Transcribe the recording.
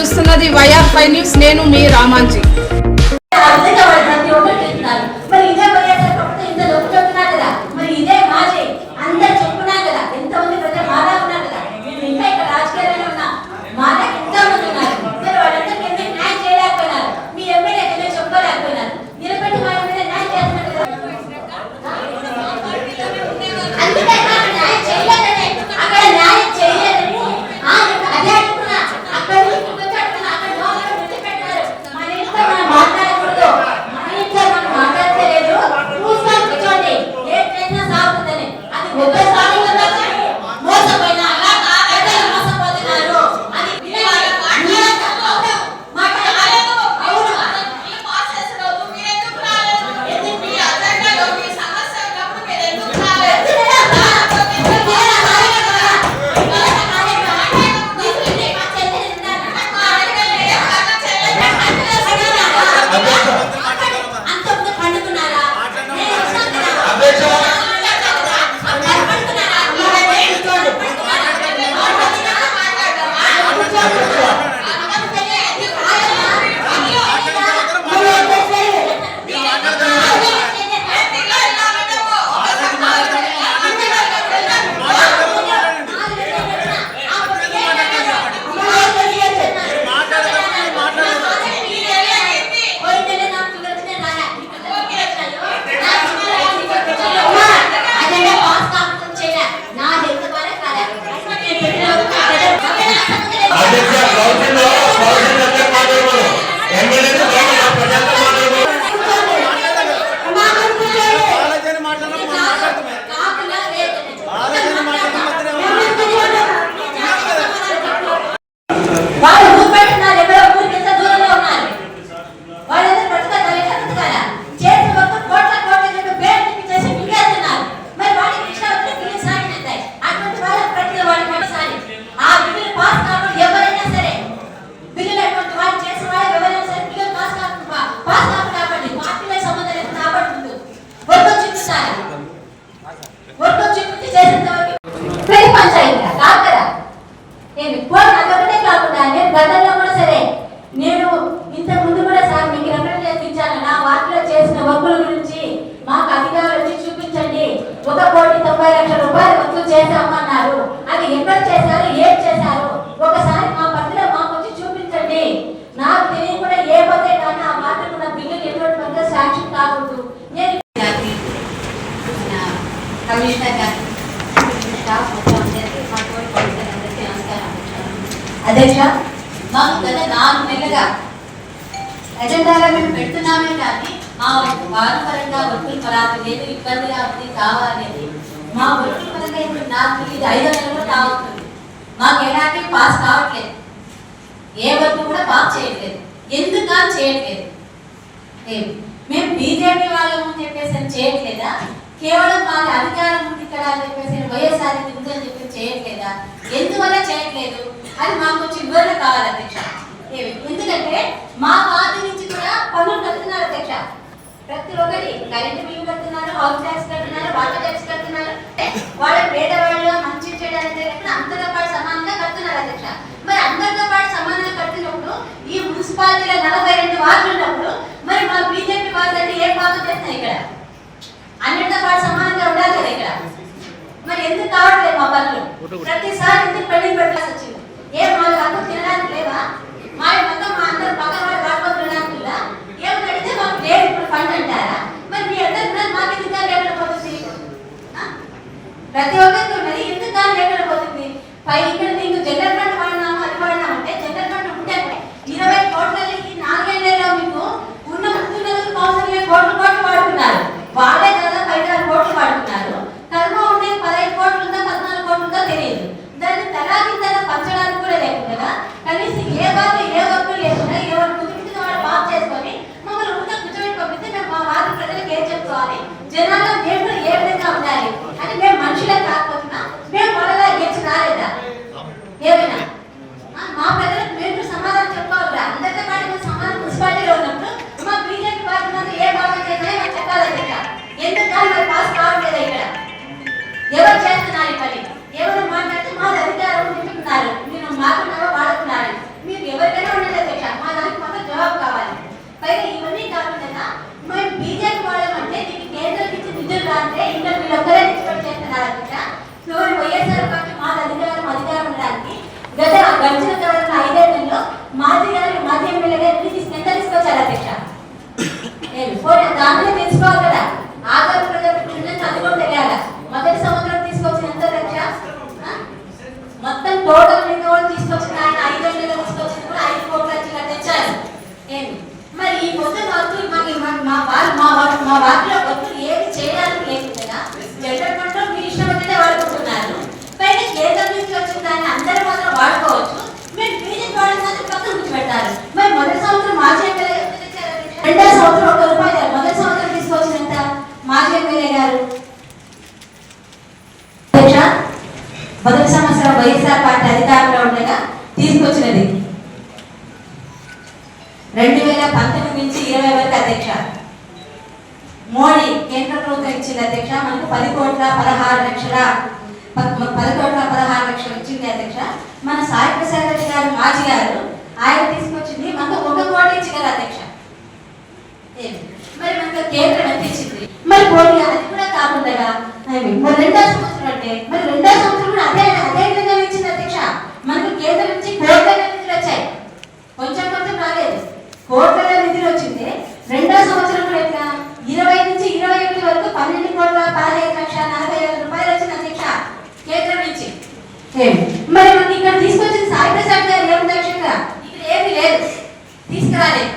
చూస్తున్నది YR five news. నేను మీ Ramanji. Well, కవిత గారు అధ్యక్ష మాకు గత నాలుగు నెలలుగా ఎజెండాలో మేము పెడుతున్నామే కానీ మా వారపరంగా వృత్తుల పరాలు లేదు ఇబ్బందిగా ఉంది కావాలని మా వృత్తుల పరంగా ఇప్పుడు నాకు ఇది ఐదు వందలు కూడా కావుతుంది మాకు ఎలాంటి పాస్ కావట్లేదు. ఏ వరకు కూడా పాస్ చేయట్లేదు. ఎందుకు చేయట్లేదు? మేము బీజేపీ వాళ్ళము చెప్పేసి చేయట్లేదా? కేవలం మాది అధికారం ఉంది ఇక్కడ అని చెప్పేసి వైఎస్ఆర్కి అని చెప్పి చేయట్లేదా? ఎందువల్ల చేయట్లేదు? అది మాకు వచ్చి ఇబ్బంది కావాలి అధ్యక్ష. ఎందుకంటే మా పార్టీ నుంచి కూడా పనులు కడుతున్నారు అధ్యక్ష. ప్రతి ఒక్కరి కరెంటు బిల్లు కడుతున్నారు హౌస్ ట్యాక్స్ కడుతున్నారు వాటర్ ట్యాక్స్ కడుతున్నారు. వాళ్ళ పేదవాళ్ళు మంచి చేయడానికి అందరితో పాటు సమానంగా కడుతున్నారు అధ్యక్ష. మరి అందరితో పాటు సమానంగా కడుతున్నప్పుడు ఈ మున్సిపాలిటీలో నలభై రెండు వార్డులు ఎందుకు కావట్లేదు మా పనులు? ప్రతిసారి ఎందుకు పెళ్ళి పెట్టాల్సి వచ్చింది? ఏం తినడానికి లేవా? మా నుంచి వచ్చిన దాన్ని అందరూ మాత్రం వాడుకోవచ్చు. మీరు బీజేపీ వాళ్ళని మాత్రం పక్కన కూర్చోబెట్టారు మరి మొదటి సంవత్సరం మాజీ ఎమ్మెల్యే రెండో సంవత్సరం ఒక రూపాయి మొదటి సంవత్సరం తీసుకొచ్చినంత మాజీ ఎమ్మెల్యే గారు. మొదటి సంవత్సరం వైఎస్ఆర్ పార్టీ అధికారంలో ఉండగా తీసుకొచ్చినది. రెండు వేల పంతొమ్మిది నుంచి ఇరవై వరకు అధ్యక్ష. మోడీ కేంద్ర ప్రభుత్వం ఇచ్చింది అధ్యక్ష. మనకు పది కోట్ల పదహారు లక్షల ప- పది కోట్ల పదహారు లక్షలు ఇచ్చింది అధ్యక్ష మన సాయి ప్రసాద్ రెడ్డి గారు మాజీ గారు ఆయన తీసుకొచ్చింది మనకు ఒక కోటి కదా అధ్యక్ష. మరి మనకు కేంద్రం ఎంత ఇచ్చింది? మరి కోటి అది కూడా కాకుండా మరి రెండో సంవత్సరం అంటే మరి రెండో సంవత్సరం కూడా అదే అదే విధంగా ఇచ్చింది అధ్యక్ష. మనకు కేంద్రం నుంచి కోట్ల నిధులు వచ్చాయి. కొంచెం కొంచెం రాలేదు. కోట్ల నిధులు వచ్చింది రెండో సంవత్సరం కూడా ఎట్లా? ఇరవై నుంచి ఇరవై ఒకటి వరకు పన్నెండు కోట్ల పదహైదు లక్షల నలభై వేల రూపాయలు వచ్చింది అధ్యక్ష కేంద్రం నుంచి. dale.